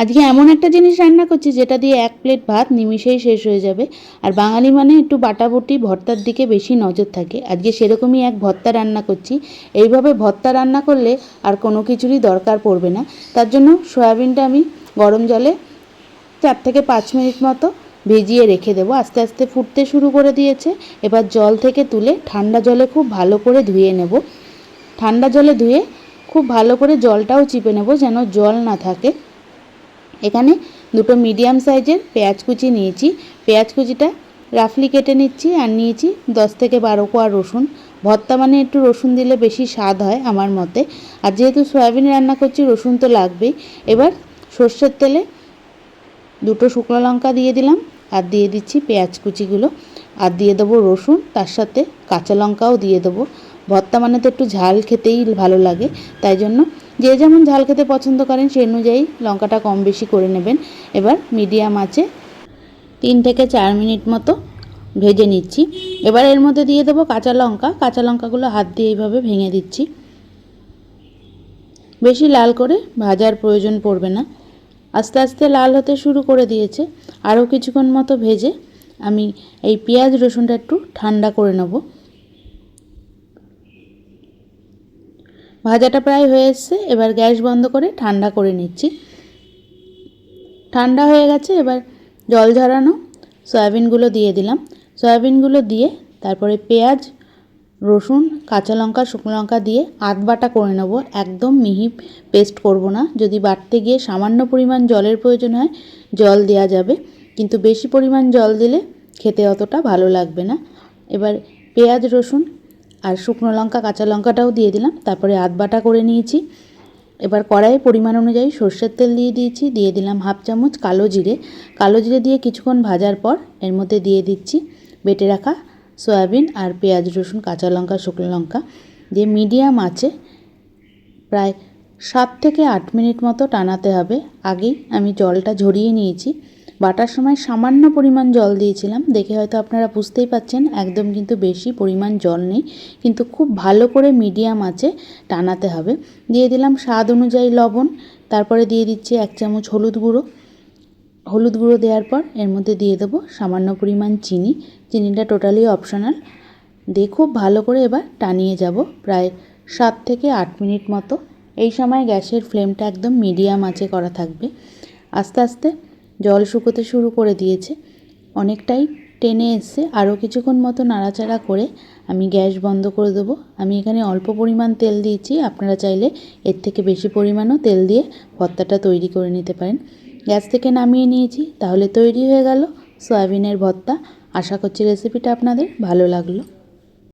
আজকে এমন একটা জিনিস রান্না করছি যেটা দিয়ে এক প্লেট ভাত নিমিষেই শেষ হয়ে যাবে। আর বাঙালি মানে একটু বাটাবুটি, ভর্তার দিকে বেশি নজর থাকে। আজকে সেরকমই এক ভর্তা রান্না করছি। এইভাবে ভর্তা রান্না করলে আর কোনো কিছুরই দরকার পড়বে না। তার জন্য সয়াবিনটা আমি গরম জলে চার থেকে পাঁচ মিনিট মতো ভিজিয়ে রেখে দেবো। আস্তে আস্তে ফুটতে শুরু করে দিয়েছে। এবার জল থেকে তুলে ঠান্ডা জলে খুব ভালো করে ধুয়ে নেব। ঠান্ডা জলে ধুয়ে খুব ভালো করে জলটাও চিপে নেব যেন জল না থাকে। এখানে দুটো মিডিয়াম সাইজের পেঁয়াজ কুচি নিয়েছি। পেঁয়াজ কুচিটা রাফলি কেটে নিচ্ছি আর নিয়েছি দশ থেকে বারো কোয়া রসুন। ভর্তা মানে একটু রসুন দিলে বেশি স্বাদ হয় আমার মতে। আর যেহেতু সয়াবিন রান্না করছি, রসুন তো লাগবেই। এবার সর্ষের তেলে দুটো শুকনো লঙ্কা দিয়ে দিলাম আর দিয়ে দিচ্ছি পেঁয়াজ কুচিগুলো। আর দিয়ে দেবো রসুন, তার সাথে কাঁচা লঙ্কাও দিয়ে দেবো। ভর্তা মানে তো একটু ঝাল খেতেই ভালো লাগে, তাই জন্য যে যেমন ঝাল খেতে পছন্দ করেন সেই অনুযায়ী লঙ্কাটা কম বেশি করে নেবেন। এবার মিডিয়াম আছে তিন থেকে চার মিনিট মতো ভেজে নিচ্ছি। এবার এর মধ্যে দিয়ে দেবো কাঁচা লঙ্কা। কাঁচা লঙ্কাগুলো হাত দিয়ে এইভাবে ভেঙে দিচ্ছি। বেশি লাল করে ভাজার প্রয়োজন পড়বে না। আস্তে আস্তে লাল হতে শুরু করে দিয়েছে। আরও কিছুক্ষণ মতো ভেজে আমি এই পেঁয়াজ রসুনটা একটু ঠান্ডা করে নেব। ভাজাটা প্রায় হয়ে এবার গ্যাস বন্ধ করে ঠান্ডা করে নিচ্ছি। ঠান্ডা হয়ে গেছে, এবার জল ঝরানো সয়াবিনগুলো দিয়ে দিলাম। সয়াবিনগুলো দিয়ে তারপরে পেঁয়াজ, রসুন, কাঁচা লঙ্কা, শুকনো লঙ্কা দিয়ে আধ বাটা করে নেব। একদম মিহি পেস্ট করব না। যদি বাটতে গিয়ে সামান্য পরিমাণ জলের প্রয়োজন হয়, জল দেওয়া যাবে। কিন্তু বেশি পরিমাণ জল দিলে খেতে অতটা ভালো লাগবে না। এবার পেঁয়াজ, রসুন আর শুকনো লঙ্কা, কাঁচা লঙ্কাটাও দিয়ে দিলাম। তারপরে আধ বাটা করে নিয়েছি। এবার কড়াইয়ে পরিমাণ অনুযায়ী সর্ষের তেল দিয়ে দিয়েছি। দিয়ে দিলাম হাফ চামচ কালো জিরে। কালো জিরে দিয়ে কিছুক্ষণ ভাজার পর এর মধ্যে দিয়ে দিচ্ছি বেটে রাখা সয়াবিন আর পেঁয়াজ, রসুন, কাঁচা লঙ্কা, শুকনো লঙ্কা। দিয়ে মিডিয়াম আছে প্রায় সাত থেকে আট মিনিট মতো টানাতে হবে। আগেই আমি জলটা ঝরিয়ে নিয়েছি। বাটার সময় সামান্য পরিমাণ জল দিয়েছিলাম। দেখে হয়তো আপনারা বুঝতেই পাচ্ছেন, একদম কিন্তু বেশি পরিমাণ জল নেই। কিন্তু খুব ভালো করে মিডিয়াম আছে, টানাতে হবে। দিয়ে দিলাম স্বাদ অনুযায়ী লবণ, তারপরে দিয়ে দিচ্ছি এক চামচ হলুদ গুঁড়ো। হলুদ গুঁড়ো দেওয়ার পর এর মধ্যে দিয়ে দেবো সামান্য পরিমাণ চিনি। চিনিটা টোটালি অপশনাল। দিয়ে খুব ভালো করে এবার টানিয়ে যাব প্রায় সাত থেকে আট মিনিট মতো। এই সময় গ্যাসের ফ্লেমটা একদম মিডিয়াম আঁচে করা থাকবে। আস্তে আস্তে জল শুকোতে শুরু করে দিয়েছে। অনেকটাই টেনে এসছে। আরও কিছুক্ষণ মতো নাড়াচাড়া করে আমি গ্যাস বন্ধ করে দেবো। আমি এখানে অল্প পরিমাণ তেল দিয়েছি। আপনারা চাইলে এর থেকে বেশি পরিমাণও তেল দিয়ে ভর্তাটা তৈরি করে নিতে পারেন। গ্যাস থেকে নামিয়ে নিয়েছি। তাহলে তৈরি হয়ে গেল সয়াবিনের ভর্তা। আশা করছি রেসিপিটা আপনাদের ভালো লাগল।